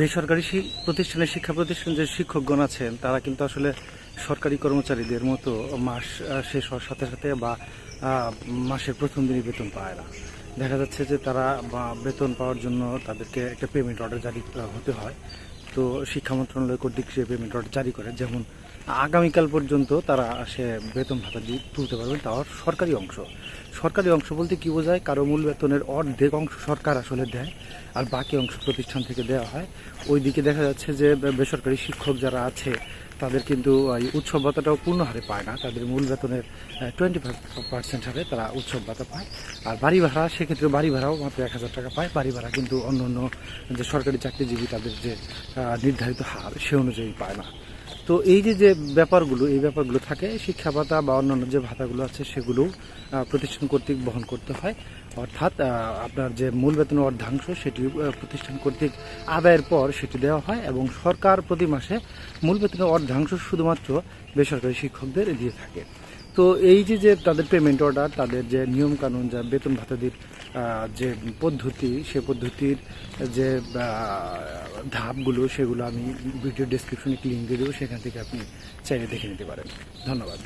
বেসরকারি প্রতিষ্ঠানের প্রতিষ্ঠানে শিক্ষা প্রতিষ্ঠান যে শিক্ষকগণ আছেন, তারা কিন্তু আসলে সরকারি কর্মচারীদের মতো মাস শেষ হওয়ার সাথে সাথে বা মাসের প্রথম দিনই বেতন পায় না। দেখা যাচ্ছে যে তারা বেতন পাওয়ার জন্য তাদেরকে একটা পেমেন্ট অর্ডার জারি হতে হয়। তো শিক্ষা মন্ত্রণালয় কর্তৃক সে পেমেন্ট অর্ডার জারি করে, যেমন আগামীকাল পর্যন্ত তারা সে বেতন ভাতা দিয়ে তুলতে পারবেন তাও সরকারি অংশ। সরকারি অংশ বলতে কী বোঝায়? কারও মূল বেতনের অর্ধেক অংশ সরকার আসলে দেয় আর বাকি অংশ প্রতিষ্ঠান থেকে দেওয়া হয়। ওই দিকে দেখা যাচ্ছে যে বেসরকারি শিক্ষক যারা আছে তাদের কিন্তু এই উৎসব ভাতাটাও পূর্ণ হারে পায় না। তাদের মূল বেতনের টোয়েন্টি ফাইভ পার্সেন্ট হারে তারা উৎসব ভাতা পায়। আর বাড়ি ভাড়া সেক্ষেত্রে বাড়ি ভাড়াও মাত্র এক হাজার টাকা পায়। বাড়ি ভাড়া কিন্তু অন্য অন্য যে সরকারি চাকরিজীবী তাদের যে নির্ধারিত হার, সে অনুযায়ী পায় না। তো এই যে যে ব্যাপারগুলো, এই ব্যাপারগুলো থাকে শিক্ষা ভাতা বা অন্যান্য যে ভাতাগুলো আছে, সেগুলো প্রতিষ্ঠান কর্তৃক বহন করতে হয়। অর্থাৎ আপনার যে মূল বেতনের অর্ধাংশ, সেটি প্রতিষ্ঠান কর্তৃক আদায়ের পর সেটি দেওয়া হয় এবং সরকার প্রতি মাসে মূল বেতনের অর্ধাংশ শুধুমাত্র বেসরকারি শিক্ষকদের দিয়ে থাকে। তো এই যে যে তাদের পেমেন্ট অর্ডার তাদের যে নিয়ম কানুন, যা বেতন ভাতাদির যে পদ্ধতি, সে পদ্ধতির যে ধাপগুলো, সেগুলো আমি ভিডিও ডিসক্রিপশনে লিঙ্ক দিয়ে দেবো। সেখান থেকে আপনি চাইলে দেখে নিতে পারেন। ধন্যবাদ।